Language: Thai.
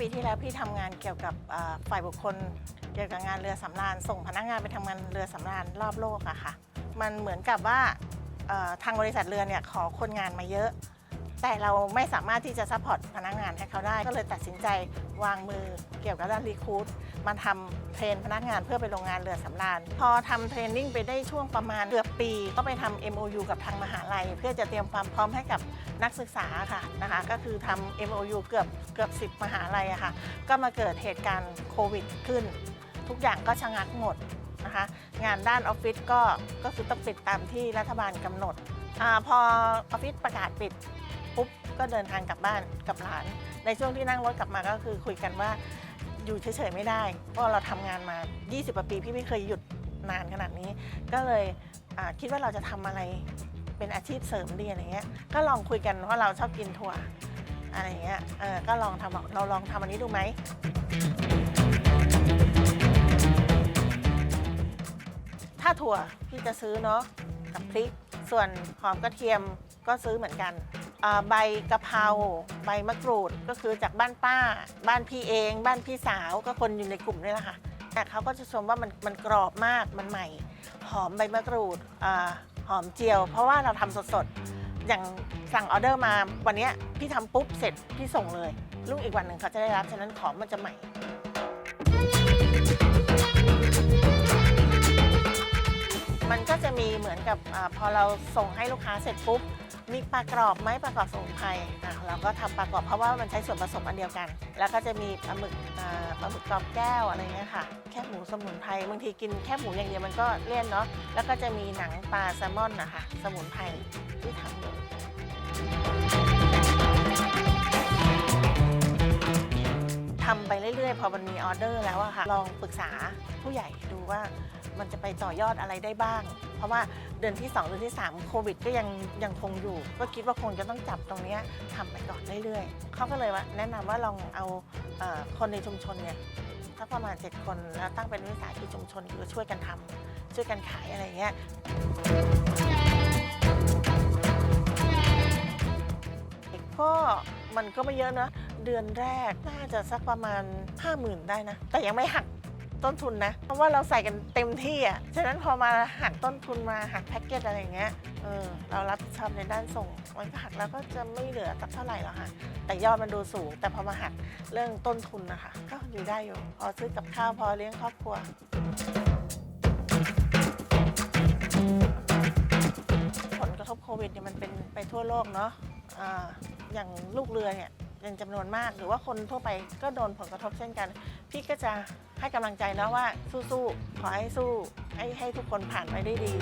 ปีที่แล้วพี่ทำงานเกี่ยวกับอ่าฝ่ายบุคคล เกี่ยวกับงานเรือสำราญส่งพนักงานไปทำงานเรือสำราญรอบโลกอะค่ะ มันเหมือนกับว่าเอ่อทางบริษัทเรือเนี่ยขอคนงานมาเยอะ แต่เราไม่สามารถที่จะซัพพอร์ตพนักงานให้เขาได้ ก็เลยตัดสินใจวางมือเกี่ยวกับด้านรีคูดมาทำเทรนพนักงานเพื่อไปโรงงานเรือสำราญ พอทำเทรนนิ่งไปได้ช่วงประมาณเกือบปี ก็ไปทำ MOU กับทางมหาลัย เพื่อจะเตรียมความพร้อมให้กับนักศึกษาค่ะนะคะก็คือทำ MOU เกือบเกือบ 10 มหาลัยอะค่ะ ก็มาเกิดเหตุการณ์โควิดขึ้น ทุกอย่างก็ชะงักหมดนะคะงานด้านออฟฟิศก็ก็คือต้องปิดตามที่รัฐบาลกำหนดอพอออฟฟิศประกาศปิด ก็เดินทางกลับบ้านกับหลาน ในช่วงที่นั่งรถกลับมาก็คือคุยกันว่าอยู่เฉยๆไม่ได้ เพราะเราทำงานมา 20กว่าปีพี่ไม่เคยหยุดนานขนาดนี้ ก็เลยคิดว่าเราจะทำอะไรเป็นอาชีพเสริมดีอะไรเงี้ยก็ลองคุยกันว่าเราชอบกินถั่วอะไรเงี้ยเออก็ลองทำเราลองทำอันนี้ดูไหมถ้าถั่วพี่จะซื้อเนาะกับพริก ส่วนหอมกระเทียมก็ซื้อเหมือนกัน ใบกะเพราใบมะกรูดก็คือจากบ้านป้า บ้านพี่เอง บ้านพี่สาวก็คนอยู่ในกลุ่มนี่แหละค่ะแต่เขาก็จะชมว่ามันมันกรอบมากมันใหม่ หอมใบมะกรูดอหอมเจียว เพราะว่าเราทำสดๆ อย่างสั่งออเดอร์มาวันนี้พี่ทำปุ๊บเสร็จพี่ส่งเลยลูกอีกวันหนึ่งเขาจะได้รับฉะนั้นของมันจะใหม่มันก็จะมีเหมือนกับอพอเราส่งให้ลูกค้าเสร็จปุ๊บ มีปลากรอบไหมปลากรอบสมุนไพรอะเราก็ทำปลากรอบเพราะว่ามันใช้ส่วนผสมอันเดียวกัน แล้วก็จะมีปลาหมึกปลาหมึกกรอบแก้วอะไรเงี้ยค่ะ แคบหมูสมุนไพรบางทีกินแคบหมูอย่างเดียวมันก็เลี่ยนเนาะแล้วก็จะมีหนังปลาแซลมอนนะคะสมุนไพรที่ทำอยู่ ไปเรื่อยๆ พอมันมีออเดอร์แล้วอะค่ะ ลองปรึกษาผู้ใหญ่ดูว่ามันจะไปต่อยอดอะไรได้บ้าง เพราะว่าเดือนที่ 2 เดือนที่ 3 โควิดก็ยังยังคงอยู่ ก็คิดว่าคงจะต้องจับตรงนี้ยทำไปก่อนเรื่อยๆ เขาก็เลยว่าแนะนำว่าลองเอาอคนในชุมชนเนี่ยสักประมาณ 7 คนแล้วตั้งเป็นวิสาหกิจชุมชนคือช่วยกันทำช่วยกันขายอะไรเงี้ยก็มันก็ไม่เยอะนะ เดือนแรกน่าจะสักประมาณ 50,000 ได้นะ แต่ยังไม่หักต้นทุนนะ เพราะว่าเราใส่กันเต็มที่อะ ฉะนั้นพอมาหักต้นทุนมาหักแพ็กเกจอะไรอย่างเงี้ย เออ เรารับผิดชอบในด้านส่ง มันก็หักแล้วก็จะไม่เหลือสักเท่าไหร่แล้วค่ะ แต่ยอดมันดูสูง แต่พอมาหักเรื่องต้นทุนนะคะ ก็อยู่ได้อยู่ พอซื้อกับข้าวพอเลี้ยงครอบครัว ผลกระทบโควิดเนี่ยมันเป็นไปทั่วโลกเนาะ อ่า อย่างลูกเรือเนี่ย ยังจำนวนมาก หรือว่าคนทั่วไปก็โดนผลกระทบเช่นกัน พี่ก็จะให้กำลังใจนะว่าสู้ๆขอให้สู้ให้ให้ทุกคนผ่านไปได้ดี